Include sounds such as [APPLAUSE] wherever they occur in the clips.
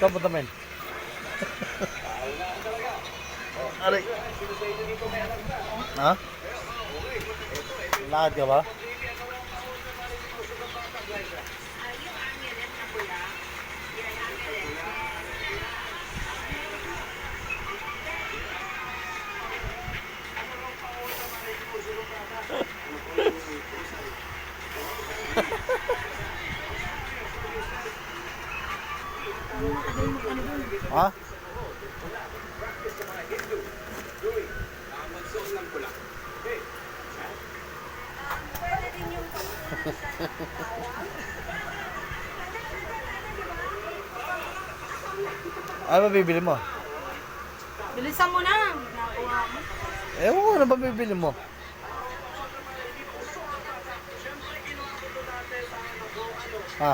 Saan punta men? Aray. Ha? Lakad ka ba? Ha? [LAUGHS] Ano ba bibili mo? Bilisan mo na. Nakuha mo. Ewan ko, ano ba bibili mo? Ha?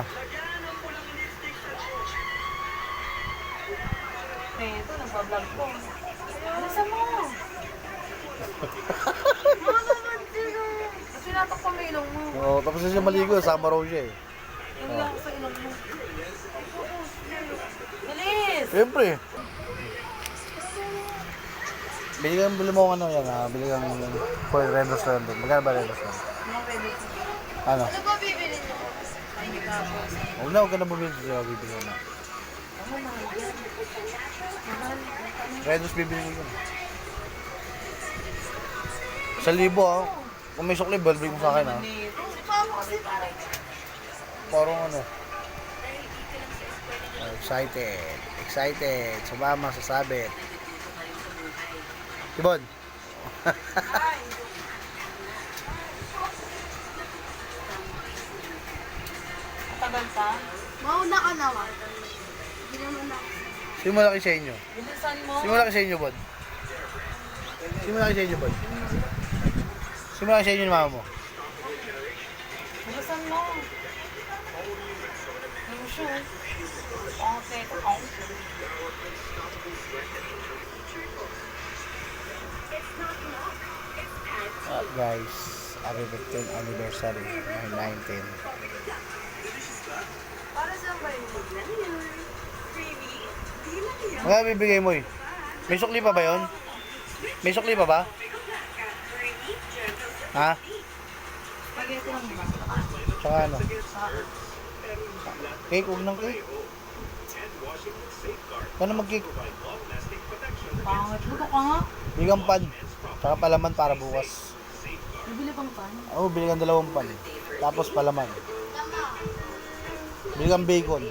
Eh, ito, nagbablog ko. Mo. Ano ba dito? Kasi natok pa may ilong mo. Oo, tapos siya maligo, sama raw siya eh. Yung lang sa ilong mo. Bilis! Siyempre. Bili kang bili mo ano yan ha, bili kang for red restaurant doon. Magkano ba red restaurant? Ano? Ano? Ba bibili niyo? Hindi. Huwag na, huwag ka na bumili bibili ko na. Ano na yan? Mahal. Red Rose bibili ko yun. Sa libo ha. Kung may sukli, balbig mo sa akin kasi parang ano. Excited. Excited. Sumama sa sabit. Tibon. Tagal pa. Mauna ka naman. Hindi naman ako. Sino malaki sa inyo? Bilisan mo. Sino malaki sa inyo, Bod? Sino malaki sa inyo, Bod? Sino malaki sa inyo ni mama mo? Bilisan mo. Shoe. Okay, ito. Uh, guys, happy 15th anniversary ng 19. Para sa ba yun? Mga bibigay mo eh. May sukli pa ba yon? May sukli pa ba? Ha? Tsaka ano? Cake, huwag ng cake. Paano mag-cake? Pangit. Buto ka nga. Bigang pan. Tsaka palaman para bukas. Bibili pang pan. Oo, oh, bili kang dalawang pan. Tapos palaman. Bili kang bacon.